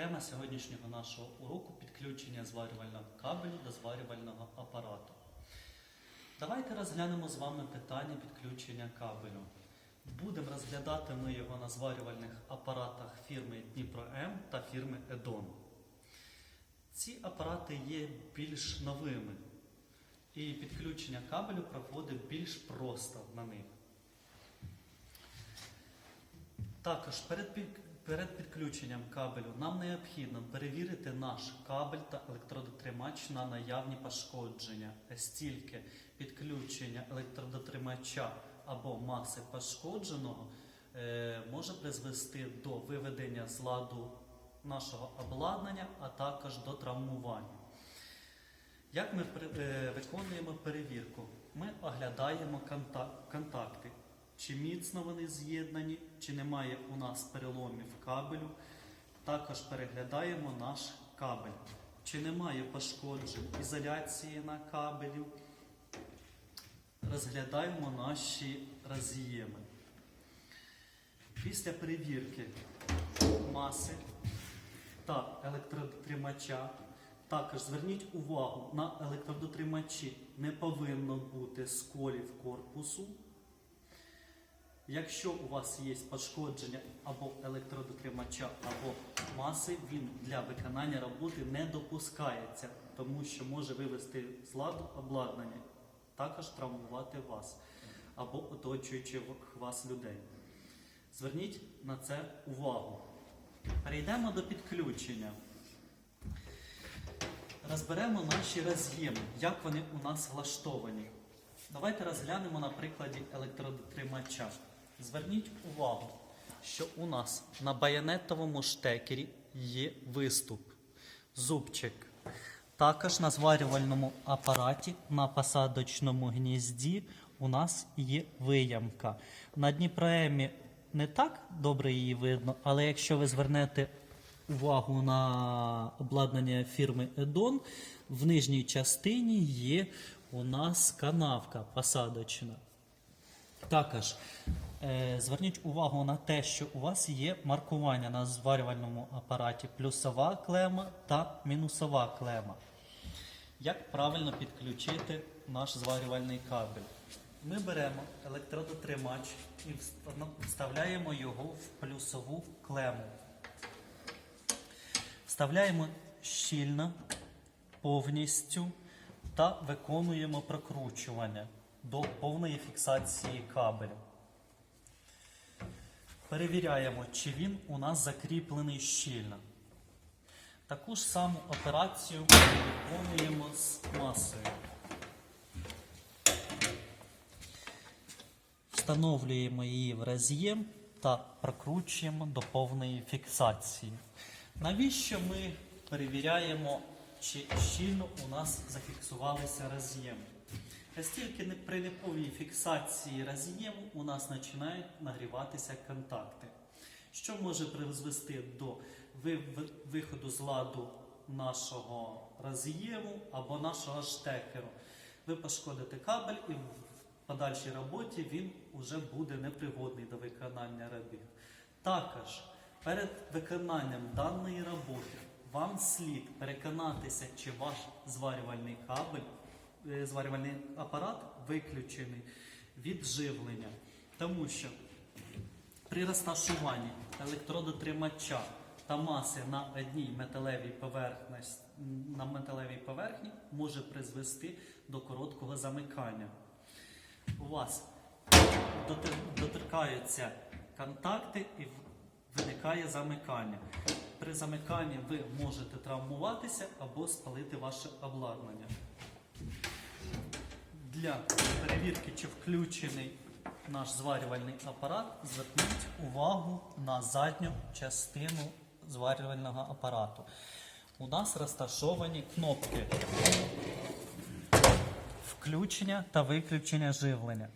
Тема сьогоднішнього нашого уроку підключення зварювального кабелю до зварювального апарату. Давайте розглянемо з вами питання підключення кабелю. Будемо розглядати ми його на зварювальних апаратах фірми Дніпро М та фірми Едон. Ці апарати є більш новими, і підключення кабелю проходить більш просто на них. Також перед, перед підключенням кабелю нам необхідно перевірити наш кабель та електродотримач на наявні пошкодження, оскільки підключення електродотримача або маси пошкодженого е, може призвести до виведення з ладу нашого обладнання, а також до травмування. Як ми е, виконуємо перевірку? Ми оглядаємо контакти, чи міцно вони з'єднані, чи немає у нас переломів кабелю. Також переглядаємо наш кабель, чи немає пошкоджень ізоляції на кабелю. Розглядаємо наші роз'єми. Після перевірки маси та електротримача. Також зверніть увагу, на електродотримачі не повинно бути сколів корпусу. Якщо у вас є пошкодження або електродотримача, або маси, він для виконання роботи не допускається, тому що може вивести з ладу обладнання, також травмувати вас або оточуючих вас людей. Зверніть на це увагу. Перейдемо до підключення. Розберемо наші роз'єми, як вони у нас влаштовані. Давайте розглянемо на прикладі електродотримача. Зверніть увагу, що у нас на байонетовому штекері є виступ, зубчик. Також на зварювальному апараті на посадочному гнізді у нас є виямка. На Дніпроемі не так добре її видно, але якщо ви звернете увагу на обладнання фірми Едон, в нижній частині є у нас канавка посадочна. Також зверніть увагу на те, що у вас є маркування на зварювальному апараті плюсова клема та мінусова клема. Як правильно підключити наш зварювальний кабель? Ми беремо електродотримач і вставляємо його в плюсову клему. Вставляємо щільно, повністю та виконуємо прокручування до повної фіксації кабелю. Перевіряємо, чи він у нас закріплений щільно. Таку ж саму операцію виконуємо з масою. Встановлюємо її в роз'єм та прокручуємо до повної фіксації. Навіщо ми перевіряємо, чи щільно у нас зафіксувалися роз'єми? Оскільки не- при неповній фіксації роз'єму у нас починають нагріватися контакти, що може призвести до ви- ви- виходу з ладу нашого роз'єму або нашого штекеру. Ви пошкодите кабель і в подальшій роботі він вже буде непригодний до виконання робіт. Також перед виконанням даної роботи вам слід переконатися, чи ваш зварювальний кабель, зварювальний апарат виключений від живлення. Тому що при розташуванні електродотримача та маси на одній металевій поверхні, на металевій поверхні може призвести до короткого замикання. У вас доторкаються контакти і виникає замикання. При замиканні ви можете травмуватися або спалити ваше обладнання. Для перевірки, чи включений наш зварювальний апарат, зверніть увагу на задню частину зварювального апарату. У нас розташовані кнопки включення та виключення живлення.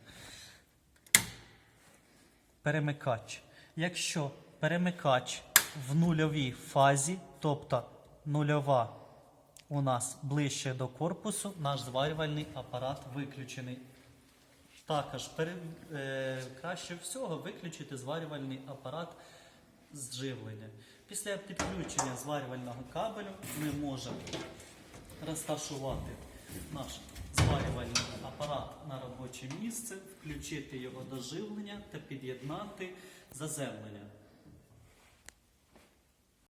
Перемикач. Якщо перемикач в нульовій фазі, тобто нульова у нас ближче до корпусу, наш зварювальний апарат виключений. Також пере- е, краще всього виключити зварювальний апарат зживлення. Після підключення зварювального кабелю ми можемо розташувати наш зварювальний апарат на робоче місце, включити його до живлення та під'єднати заземлення.